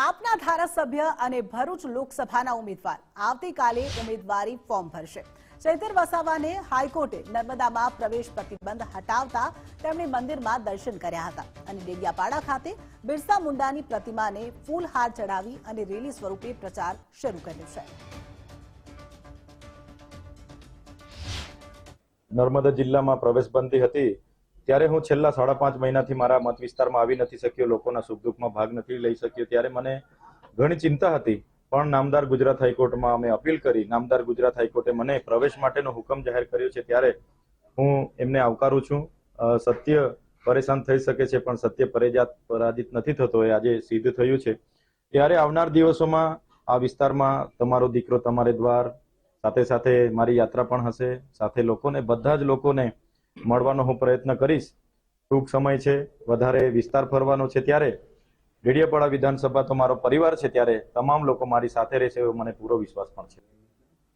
આપના ધારાસભ્ય અને ભરૂચ લોકસભાના ઉમેદવાર. આવતીકાલે ઉમેદવારી ફોર્મ ભરશે. ચૈતર વસાવાને હાઈકોર્ટે નર્મદામાં પ્રવેશ પ્રતિબંધ હટાવતા તેમણે મંદિરમાં દર્શન કર્યા હતા. અને ડેડિયાપાડા ખાતે બિરસા મુંડાની પ્રતિમાને ફૂલહાર ચડાવી અને રેલી સ્વરૂપે પ્રચાર શરૂ કર્યો છે. નર્મદા જિલ્લામાં પ્રવેશબંધી હતી. ત્યારે હું છેલ્લા સાડા પાંચ મહિનાથી મારા મત વિસ્તારમાં આવી નથી શક્યો, લોકોના સુખ દુઃખમાં ભાગ નથી લઈ શક્યો. ત્યારે મને ઘણી ચિંતા હતી. પણ નામદાર ગુજરાત હાઈકોર્ટમાં અમે અપીલ કરી. નામદાર ગુજરાત હાઈકોર્ટે મને પ્રવેશ માટેનો હુકમ જાહેર કર્યો છે. ત્યારે હું એમને આવકારું છું. સત્ય પરેશાન થઈ શકે છે, પણ સત્ય પરેજાત, પરાજિત નથી થતો. એ આજે સિદ્ધ થયું છે. ત્યારે આવનાર દિવસોમાં આ વિસ્તારમાં તમારો દીકરો તમારે દ્વાર સાથે સાથે મારી યાત્રા પણ હશે. સાથે લોકોને, બધા જ લોકોને મળવાનો હું પ્રયત્ન કરીશ. ટૂંક સમય છે, વધારે વિસ્તાર ફરવાનો છે ત્યારે ડેડિયાપાડા વિધાનસભા તો મારો પરિવાર છે ત્યારે તમામ લોકો મારી સાથે રહેશે એવો મને પૂરો વિશ્વાસ પણ છે.